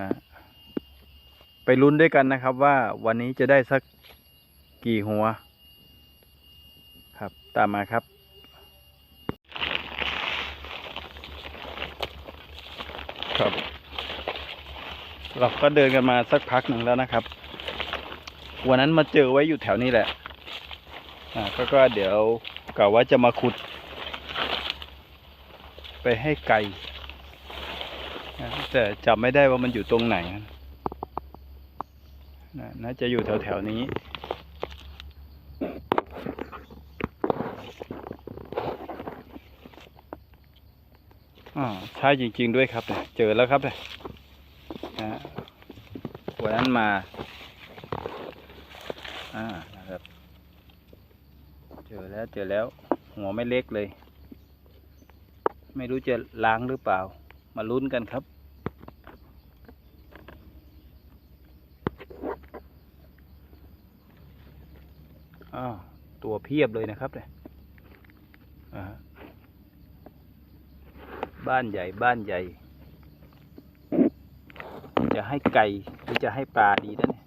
นะไปลุ้นด้วยกันนะครับว่าวันนี้จะได้สักกี่หัว ครับตามมาครับครับ เราก็เดินกันมาสักพักหนึ่งแล้วนะครับ วันนั้นมาเจอไว้อยู่แถวนี้แหละอ่าก็ก็เดี๋ยวกะว่าจะมาขุด ไปให้ไก่นะ แต่จำไม่ได้ว่ามันอยู่ตรงไหนนะน่าจะอยู่แถวแถวๆนี้อใช่จริง ๆด้วยครับเนี่ยเจอแล้วครับเนี่ยนะวันนั้นมา อ่านะครับ เจอแล้วเจอแล้ว หัวไม่เล็กเลย ไม่รู้จะล้างหรือเปล่า มาลุ้นกันครับ อ้าว ตัวเพียบเลยนะครับเนี่ยบ้านใหญ่บ้านใหญ่ จะให้ไก่หรือจะให้ปลาดีนะเนี่ย